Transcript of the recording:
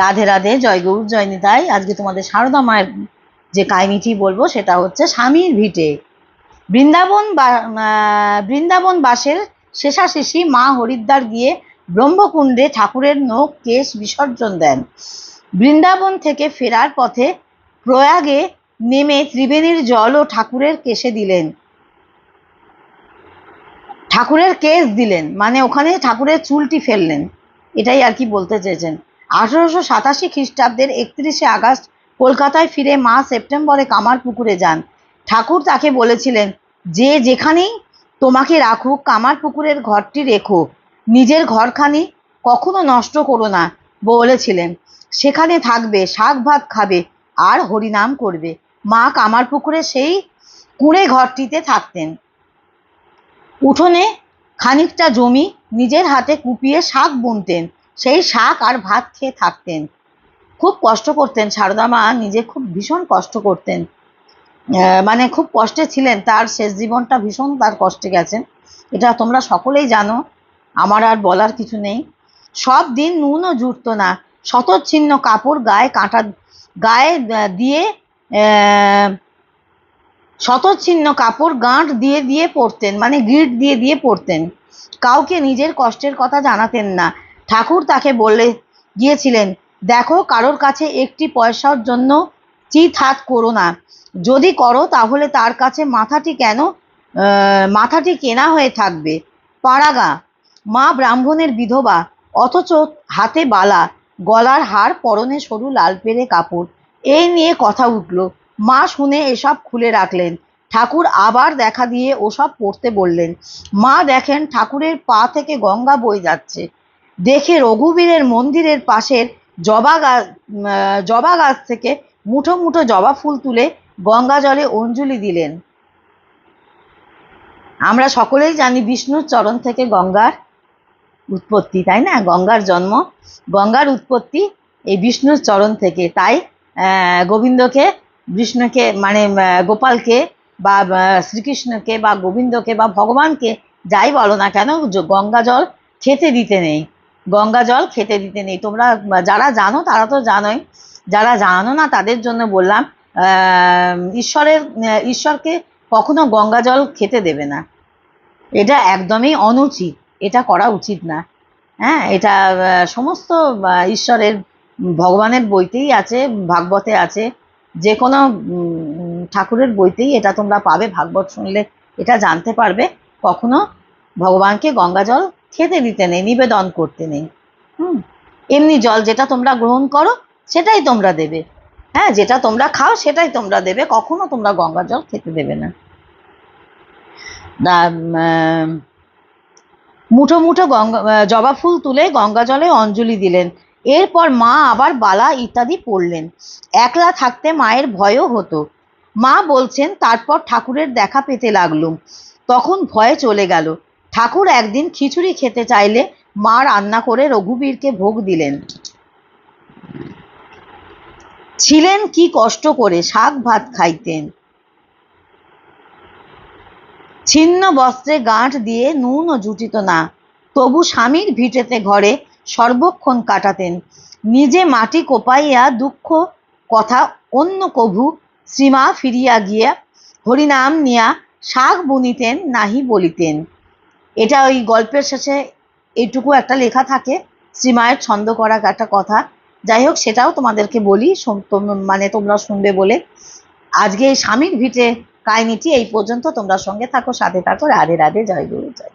রাধে রাধে, জয় গৌর, জয় নিতাই। আজকে তোমাদের সারদা মায়ের যে কাহিনীটি বলব, সেটা হচ্ছে স্বামীর ভিটে। বৃন্দাবন বৃন্দাবন বাসের শেষাশেষি মা হরিদ্বার গিয়ে ব্রহ্মকুণ্ডে ঠাকুরের নখ কেশ বিসর্জন দেন। বৃন্দাবন থেকে ফেরার পথে প্রয়াগে নেমে ত্রিবেণীর জল ও ঠাকুরের কেশে দিলেন। ঠাকুরের কেশ দিলেন মানে ওখানে ঠাকুরের চুলটি ফেললেন। এটাই আর কি বলতে চেয়েছেন। আঠারোশো সাতাশি খ্রিস্টাব্দের একত্রিশে আগস্ট কলকাতায় ফিরে মা সেপ্টেম্বরে কামারপুকুরে যান। ঠাকুর তাকে বলেছিলেন, যে যেখানেই তোমাকে রাখুক কামারপুকুরের ঘরটি রেখো। নিজের ঘরখানি কখনো নষ্ট করো না। বলেছিলেন। সেখানে থাকবে, শাক ভাত খাবে, আর হরিনাম করবে। মা কামারপুকুরে সেই কুঁড়ে ঘরটিতে থাকতেন। উঠোনে খানিকটা জমি নিজের হাতে কুপিয়ে শাক বুনতেন। সেই শাক আর ভাত খেয়ে থাকতেন। খুব কষ্ট করতেন। সারদা মা নিজে খুব ভীষণ কষ্ট করতেন। মানে খুব কষ্টে ছিলেন। তার শেষ জীবনটা ভীষণ তার কষ্টে গেছেন এটা তোমরা সকলেই জানো। আমার আর বলার কিছু নেই। সব দিন নুনও জুটতো না। শতচ্ছিন্ন কাপড় গায়ে কাঁটা, গায়ে দিয়ে শতচ্ছিন্ন কাপড় গাঁট দিয়ে দিয়ে পরতেন। মানে গিট দিয়ে দিয়ে পরতেন। কাউকে নিজের কষ্টের কথা জানাতেন না। ঠাকুর তাকে বলে গিয়েছিলেন, দেখো, কারোর কাছে একটি পয়সার জন্য চিত হাত করো না। যদি করো, তাহলে তার কাছে মাথাটি কেন মাথাটি কেনা হয়ে থাকবে? পাড়াগা মা ব্রাহ্মণের বিধবা, অথচ হাতে বালা, গলার হার পরনে সরু লাল পেরে কাপড়। এই নিয়ে কথা উঠল। মা শুনে এসব খুলে রাখলেন। ঠাকুর আবার দেখা দিয়ে ওসব পড়তে বললেন। মা দেখেন ঠাকুরের পা থেকে গঙ্গা বয়ে যাচ্ছে। দেখে রঘুবীরের মন্দিরের পাশের জবা গাছ জবা গাছ থেকে মুঠো মুঠো জবা ফুল তুলে গঙ্গা জলে অঞ্জলি দিলেন। আমরা সকলেই জানি বিষ্ণুর চরণ থেকে গঙ্গার উৎপত্তি, তাই না? গঙ্গার জন্ম, গঙ্গার উৎপত্তি এই বিষ্ণুর চরণ থেকে। তাই গোবিন্দকে, বিষ্ণুকে মানে গোপালকে বা শ্রীকৃষ্ণকে বা গোবিন্দকে বা ভগবানকে যাই বলো না কেন গঙ্গা জল খেতে দিতে নেই। গঙ্গা জল খেতে দিতে নেই। তোমরা, যারা জানো, তারা তো জানোই। যারা জানো না, তাদের জন্য বললাম ঈশ্বরের ঈশ্বরকে কখনো গঙ্গা জল খেতে দেবে না। এটা একদমই অনুচিত। এটা করা উচিত না। হ্যাঁ এটা সমস্ত ঈশ্বরের, ভগবানের বইতেই আছে, ভাগবতে আছে। যে কোনো ঠাকুরের বইতেই এটা তোমরা পাবে। ভাগবত শুনলে এটা জানতে পারবে। কখনো ভগবানকে গঙ্গা জল খেতে দিতে নেই, নিবেদন করতে নেই। হুম? এমনি জল যেটা তোমরা গ্রহণ করো, সেটাই তোমরা দেবে। হ্যাঁ যেটা তোমরা খাও, সেটাই তোমরা দেবে। কখনো তোমরা গঙ্গা জল খেতে দেবে না। মুঠো মুঠো গঙ্গা জবা ফুল তুলে গঙ্গা জলে অঞ্জলি দিলেন। এরপর মা আবার বালা ইত্যাদি পড়লেন। একলা থাকতে মায়ের ভয়ও হতো। মা বলছেন, তারপর ঠাকুরের দেখা পেতে লাগলুম। তখন ভয়ে চলে গেল। ঠাকুর একদিন খিচুড়ি খেতে চাইলে মা রান্না করে রঘুবীরকে ভোগ দিলেন। ছিলেন কি কষ্ট করে শাক ভাত খাইতেন। ছিন্ন বস্ত্রে গাঁট দিয়ে নুনও জুটিত না, তবু স্বামীর ভিটেতে ঘরে সর্বক্ষণ কাটাতেন। নিজে মাটি কোপাইয়া দুঃখ, কথা অন্য কভু শ্রীমা ফিরিয়া গিয়া হরিনাম নিয়া শাক বুনিতেন নাহি বলিতেন। এটা ওই গল্পের শেষে এইটুকু একটা লেখা থাকে শ্রীমায়ের ছন্দ করা একটা কথা। যাই হোক, সেটাও তোমাদেরকে বলি মানে তোমরা শুনবে বলে। আজকে এই স্বামীর ভিটে কাহিনীটি এই পর্যন্ত, তোমরা সঙ্গে থাকো, সাথে থাকো, রাধে রাধে, জয় গুরু, জয়।